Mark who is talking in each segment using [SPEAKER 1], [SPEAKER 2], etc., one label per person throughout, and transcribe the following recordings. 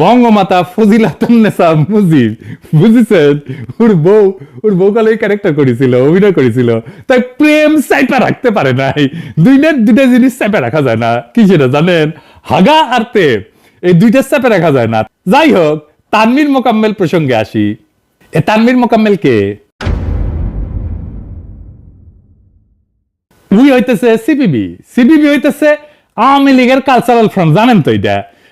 [SPEAKER 1] বঙ্গমাতা ফজিলাতুন্নেসা মুজিব বুঝেছেন ওর বউ ওর বউ কালে ক্যারেক্টার করেছিল, অভিনয় করেছিল। তাই প্রেম চাইপা রাখতে পারে নাই। দুইটা দুইটা জিনিস চাইপা রাখা যায় না। কি সেটা জানেন? হাগা আর প্রেম এই দুইটা চাপে রাখা যায় না। যাই হোক, তানভীর মোকাম্মেল প্রসঙ্গে আসি। এ তানভীর মোকাম্মেল কে? উই হইতেছে সিপিবি। সিপিবি হইতেছে আওয়ামী লীগের কালচারাল ফ্রন্ট জানেন তো এটা?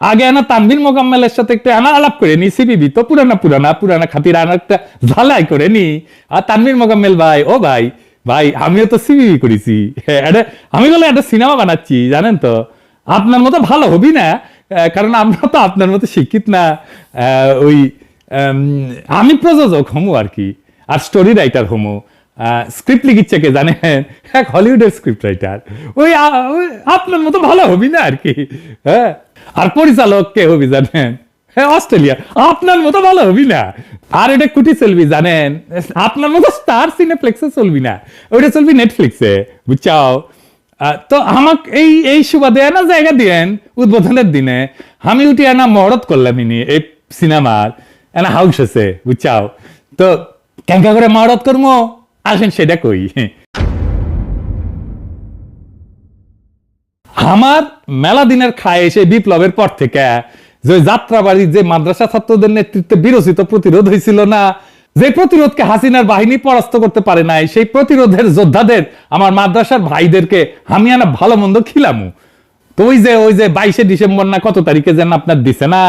[SPEAKER 1] আগে আনা তানভীর মোকাম্মেলের সাথে একটু আনা আলাপ করে নি সিবিবি তো পুরানা পুরানা পুরানা খাতির আনা একটা ঝালাই করে নি। আর তানভীর মোকাম্মেল ভাই, ও ভাই ভাই, আমিও তো সিবিবি করেছি। আমি বলে একটা সিনেমা বানাচ্ছি, জানেন তো? আপনার মতো ভালো হবি না কারণ আমরা তো আপনার মতো শিক্ষিত না। ওই আমি প্রযোজক হমু আর কি, আর স্টোরি রাইটার হমু। স্ক্রিপ্ট লিখিচ্ছে কে জানেন এক হলিউডের স্ক্রিপ্ট রাইটার ওই আপনার মতো ভালো হবি না আর কি? হ্যাঁ? আর পরিচালক কে হবি জানেন? হ্যাঁ অস্ট্রেলিয়া আপনার মতো ভালো হবি না। আর এটা কুটি চলবি, জানেন? আপনার মতো স্টার সিনেপ্লেক্সে চলবি না। চলবি নেটফ্লিক্সে তো আমাকে এই এই সুবাদে না জায়গা দিয়েন, উদ্বোধনের দিনে। আমি উঠি না মহরত করলাম ইনি এই সিনেমার এনা হাউস আছে বুঝছাও? তো কেঙ্কা করে মহরত করব আসেন সেটা কই? আমার মেলা দিনের খায় এসে বিপ্লবের পর থেকে যে যাত্রাবাড়ি যে মাদ্রাসা ছাত্রদের নেতৃত্বে বিরোচিত প্রতিরোধ হয়েছিল না, যে প্রতিরোধকে হাসিনার বাহিনী পরাস্ত করতে পারে নাই, সেই প্রতিরোধের যোদ্ধাদের, আমার মাদ্রাসার ভাইদেরকে আমি আনা ভালো মন্দ খিলামু। তো ওই যে ওই যে বাইশে ডিসেম্বর না কত তারিখে যেন আপনার দিছে না,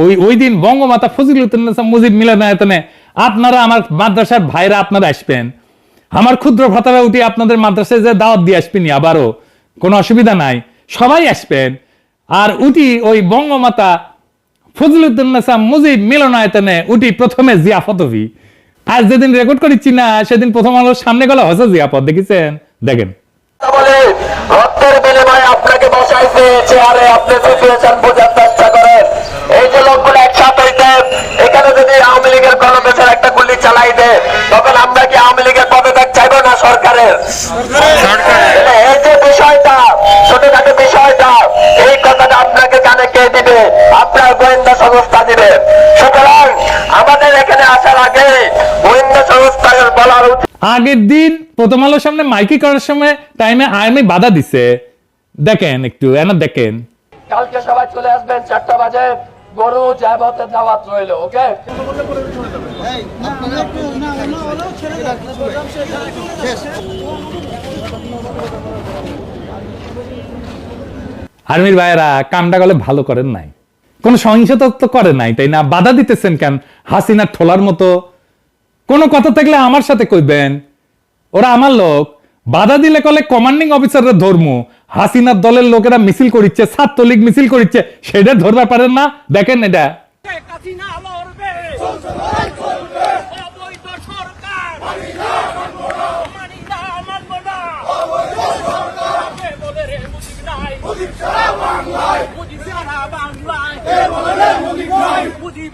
[SPEAKER 1] ওই ওই দিন বঙ্গমাতা ফজিলুদ্দিন মুজিব মিলনায়তনে আপনারা আমার মাদ্রাসার ভাইরা আপনারা আসবেন। আমার ক্ষুদ্র ভ্রাতারা উঠি আপনাদের মাদ্রাসায় যে দাওয়াত দিয়ে আসবেনি আবারও, কোনো অসুবিধা নাই, সবাই আসবেন। আর উঠি ওই বঙ্গমাতা ফজলুদ্দিনাসা মুজিব মিলনায়তনে উঠি প্রথমে জিয়াফত হবি। আজ যেদিন রেকর্ড করেছি না, সেদিন প্রথম আলোর সামনে গেলে হসে জিয়াফত, দেখেছেন? দেখেন।
[SPEAKER 2] আপনাকে বসাইছে, চেয়ারে আপনি সিচুয়েশন এই যে বিষয়টা ছোটখাটো বিষয়টা এই কথাটা আপনাকে জানে কে দিবে? আপনার গোয়েন্দা সংস্থা দিবে। সুতরাং আমাদের এখানে আসার আগে গোয়েন্দা সংস্থার বলার
[SPEAKER 1] আগের দিন প্রথম আলোর সামনে মাইকি করার সময় টাইমে আর্মি বাধা দিছে। দেখেন একটু এনা দেখেন।
[SPEAKER 2] কালকে সবাই চলে আসবেন চারটা বাজে। গরু জায়বতের দাওয়াত রইল ওকে?
[SPEAKER 1] আর্মির ভাইয়েরা কামটা গলে ভালো করেন নাই। কোন সহিংসতা তো করে নাই তাই না? বাধা দিতেছেন কেন? হাসিনার ঠোলার মতো। কোন কথা থাকলে আমার সাথে কইবেন। ওরা আমার লোক। বাধা দিলে কলে কমান্ডিং অফিসাররা ধর্ম। হাসিনার দলের লোকেরা মিছিল করিচ্ছে ছাত্রলীগ মিছিল করিচ্ছে সেটা ধরতে পারেন না দেখেন এটা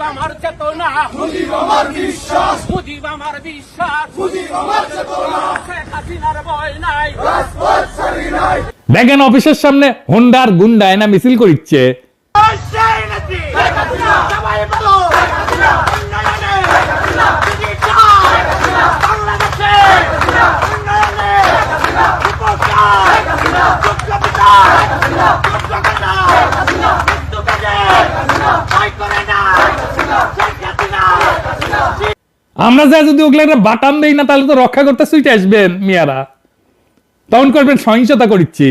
[SPEAKER 3] মানি বিশ্বাস বিশ্বাস
[SPEAKER 1] দেখেন অফিসের সামনে হোন্ডার গুন্ডা এনা মিছিল করিচ্ছে।
[SPEAKER 3] না
[SPEAKER 1] আমরা যা যদি ওগুলো একটা বাটান দেই না, তাহলে তো রক্ষা করতে সুইটে আসবেন, মিয়ারা। তখন করবেন সহিংসতা করিচ্ছি।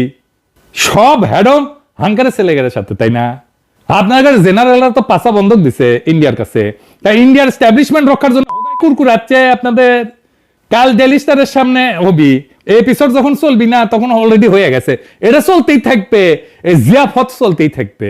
[SPEAKER 1] সব হ্যাডম হাঙ্কারের ছেলেগের সাথে, তাই না? আপনার কাছে জেনারেলরা তো পাশা বন্ধক দিছে ইন্ডিয়ার কাছে। তাই ইন্ডিয়ার স্ট্যাবলিশমেন্ট রক্ষার জন্য কুরকুরাচ্ছে আপনাদের। কাল ডেলি স্টারের সামনে হবি। এপিসোড যখন চলবি না, তখন অলরেডি হয়ে গেছে। এটা চলতেই থাকবে। এই জিয়াফত চলতেই থাকবে।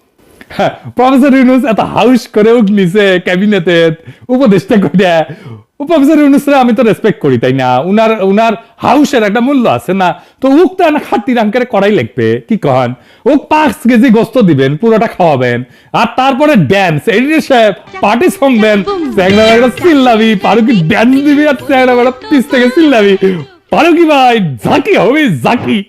[SPEAKER 1] প্রফেসর ইউনুস এত হাউস করে উঠ নিছে ক্যাবিনেটে উপদেষ্টা ও প্রফেসর ইউনুসরে আমি তো রেসপেক্ট করি, তাই না? উনার উনার হাউসের একটা মূল্য আছে না? তো উক তো খাটি রাঙ্কের করাই লাগবে, কি কন ওক পাঁচ কেজি গোস্ত দিবেন, পুরোটা খাওয়াবেন, আর তারপরে ড্যান্স এডিটর সাহেব পার্টি সং দেন চ্যাংরা বেড়া চিল্লাবি পারু কি ড্যান্স দিবি আর চ্যাংরা বেড়া পিস থেকে চিল্লাবি। পারু কি ভাই, ঝাঁকি হবে, ঝাঁকি।